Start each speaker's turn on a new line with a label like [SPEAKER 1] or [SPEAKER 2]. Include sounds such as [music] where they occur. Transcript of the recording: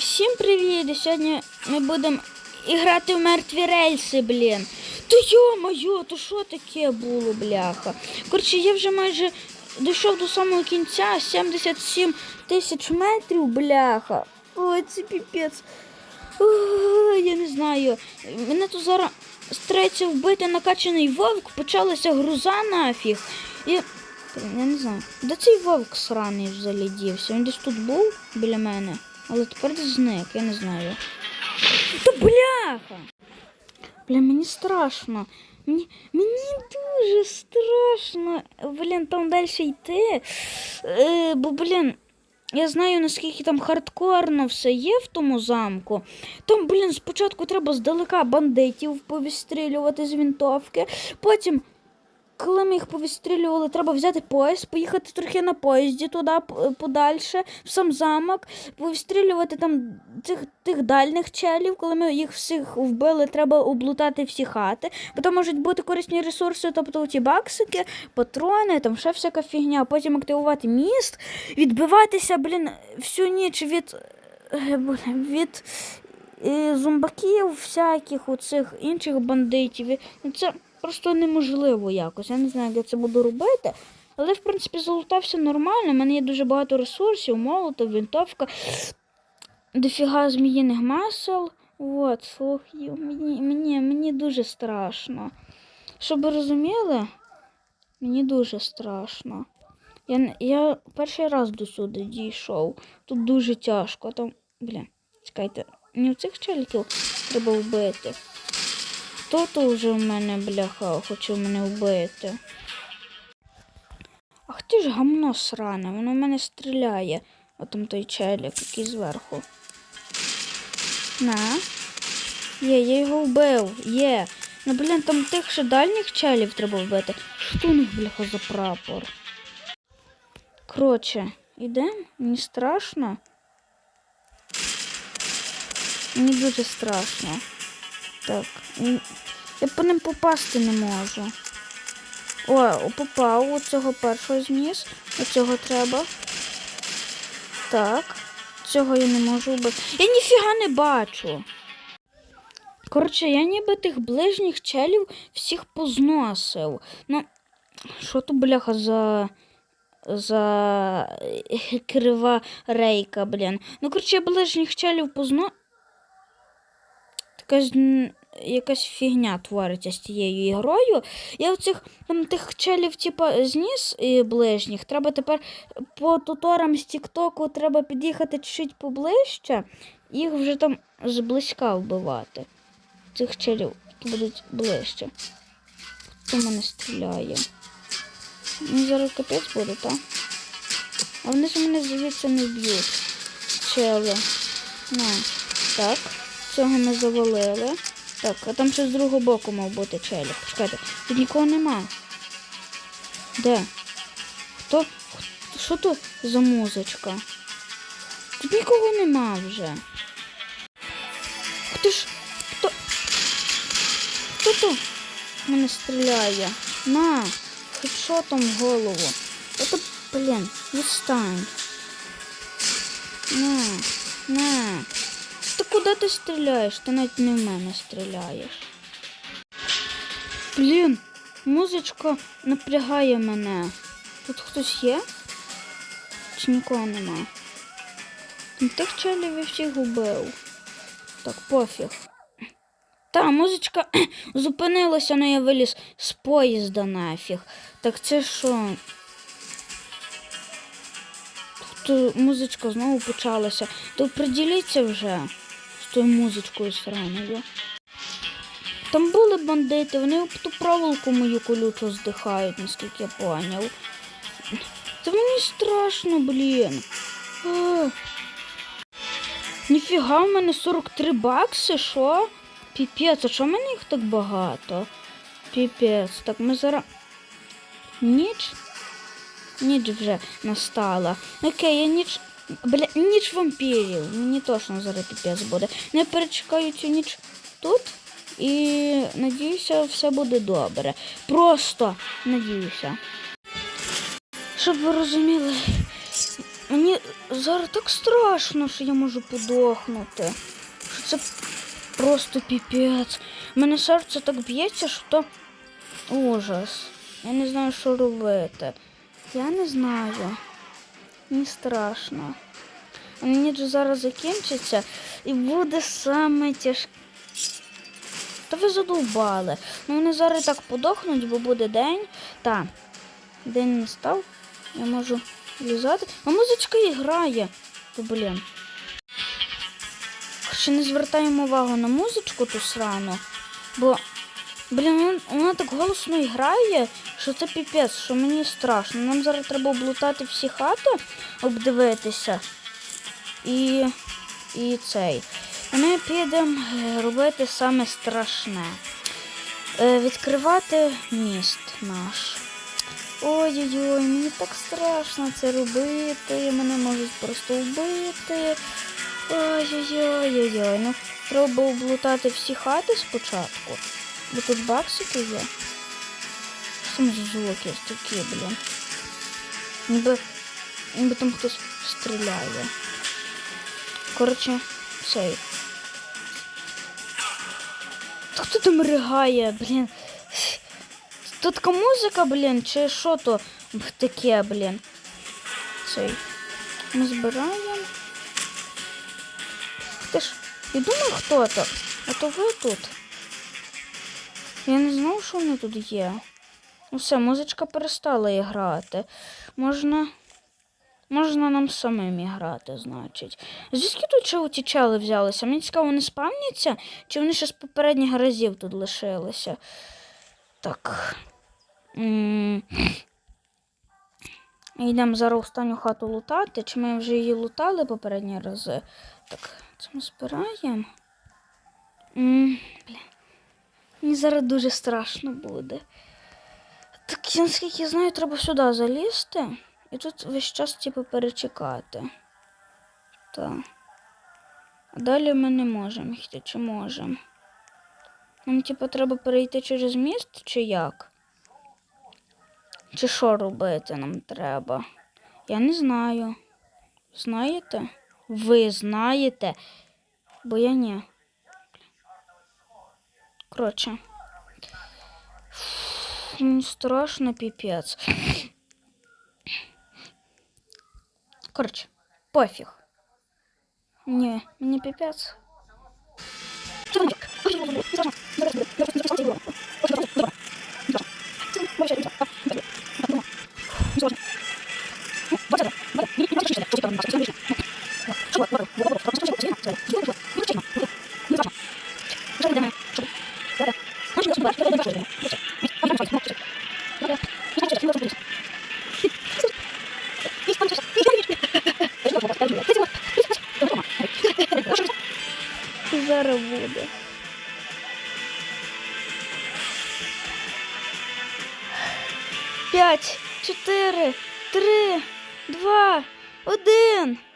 [SPEAKER 1] Всім привіт! Сьогодні ми будемо грати в мертві рельси, блін. Та йо-моє, то що таке було, бляха? Коротше, я вже майже дійшов до самого кінця, 77 тисяч метрів, бляха. Ой, це піпець. Ой, я не знаю. Мене тут зараз стреться вбити накачаний вовк, почалася груза нафіг. І. Я не знаю. Де цей вовк сраний взагалі дівся? Він десь тут був біля мене, але тепер зник, я не знаю. Та бляха! Бля, мені страшно. Мені, мені дуже страшно. Блін, там далі йти. Е, бо, блін, я знаю, наскільки там хардкорно все є в тому замку. Там, блін, спочатку треба здалека бандитів повістрілювати з вінтовки, потім. Коли ми їх повістрілювали, треба взяти поїзд, поїхати трохи на поїзді туди подальше, в сам замок, повістрілювати там цих тих дальних челів. Коли ми їх всіх вбили, треба облутати всі хати. Бо там можуть бути корисні ресурси, тобто ті баксики, патрони, там ще всяка фігня. Потім активувати міст, відбиватися, блін, всю ніч від, е, від е, зомбаків, всяких оцих інших бандитів. І, це просто неможливо якось. Я не знаю, як я це буду робити. Але, в принципі, залутався нормально. У мене є дуже багато ресурсів, молотов, вінтовка, дофіга зміїних масел. От, слух, мені, мені, мені дуже страшно. Щоб ви розуміли, мені дуже страшно. Я, я перший раз до сюди дійшов. Тут дуже тяжко. Там, блін, чекайте, не цих челіків треба вбити. Хто то вже в мене, бляха, хоче мене вбити? Ах ти ж гамно сране, воно в мене стріляє. Там той челік, який зверху. На. Є, я його вбив. Є. Ну, блін, там тих ще дальніх челів треба вбити. Що у них, бляха, за прапор? Коротше, ідемо? Мені страшно. Мені дуже страшно. Так. Я по ним попасти не можу. О, попав у цього першого зніс. Оцього треба. Так. Цього я не можу вбити. Я ніфіга не бачу. Коротше, я ніби тих ближніх челів всіх позносив. Ну, що то, бляха, за. За е, крива рейка, блін. Ну, коротше, я ближніх челів позно. Така ж якась фігня твориться з тією ігрою. Я оцих там тих челів, типа, зніс і ближніх. Треба тепер по туторам з Тіктоку треба під'їхати чуть поближче, їх вже там зблизька вбивати. Цих челів, будуть ближче. Хто мене стріляє? Мені зараз капець буде, так? А вони ж мене звідси не б'ють. Чели. На. Так. Цього ми завалили. Так, а там ще з другого боку мав бути челік. Почекайте, тут нікого нема. Де? Хто? Що тут за музичка? Тут нікого нема вже. Хто ж? Хто? Хто тут мене стріляє? На, хедшотом в голову. Ото, блін, відстань. На, на. Куди ти стріляєш? Ти навіть не в мене стріляєш. Блін, музичка напрягає мене. Тут хтось є? Чи нікого нема? Ну, Тих челів я всіх убив. Так, пофіг. Та, музичка [clears throat] зупинилася, але я виліз з поїзда нафіг. Так це що? Тут музичка знову почалася. То приділіться вже тою музичкою сраною. Там були бандити, вони об ту проволоку мою колючу здихають, наскільки я поняв. Та мені страшно, блін. А. Ніфіга, в мене 43 бакси, що? Піпець, а чого мене їх так багато? Піпець, так ми зараз. Ніч? Ніч вже настала. Окей, я ніч. Бля, ніч вампірів. Мені точно зараз піпець буде. Ну, я перечекаю цю ніч тут і надіюся, все буде добре. Просто надіюся. Щоб ви розуміли, Мені зараз так страшно, що я можу подохнути. Що це просто піпець. У мене серце так б'ється, що то ужас. Я не знаю, що робити. Я не знаю. Мені страшно. Мені ж зараз закінчиться і буде саме тяжке. Та ви задовбали. Ну вони зараз так подохнуть, бо буде день. Та, день не став. Я можу лізати. А музичка і грає. То, блін. Коротше, не звертаємо увагу на музичку ту срану, бо, блін, вона, так голосно грає, що це піпець, що мені страшно. Нам зараз треба облутати всі хати, обдивитися. І, і цей. Ми підемо е, робити саме страшне. Е, відкривати міст наш. Ой-ой-ой, мені так страшно це робити. Мене можуть просто вбити. Ой-ой-ой-ой-ой. Ну, треба облутати всі хати спочатку. Бо тут баксики є. Що там за звуки такі, блін? Ніби, ніби там хтось стріляє. Коротше, цей. Та Хто там ригає, блін? Тут така музика, блін, чи що то таке, блін? Цей. Ми збираємо. Ти ж, я думаю, хто то. А то ви тут. Я не знав, що вони тут є. Ну все, музичка перестала грати. Можна. Можна нам самим грати, значить. Звідки тут ще ті чели взялися? Мені цікаво, вони спавняться? Чи вони ще з попередніх разів тут лишилися? Так. Йдемо зараз останню хату лутати. Чи ми вже її лутали попередні рази? Так, це ми збираємо. Бля. Мені зараз дуже страшно буде. Так, я, наскільки я знаю, треба сюди залізти. І тут весь час, типу, перечекати. Так. А далі ми не можемо йти, чи можемо? Нам, типу, треба перейти через міст, чи як? Чи що робити нам треба? Я не знаю. Знаєте? Ви знаєте? Бо я ні. Коротше. Мені страшно піпець. Коротше, пофіг. Ні, мені піпець. 5, 4, 3, 2, 1.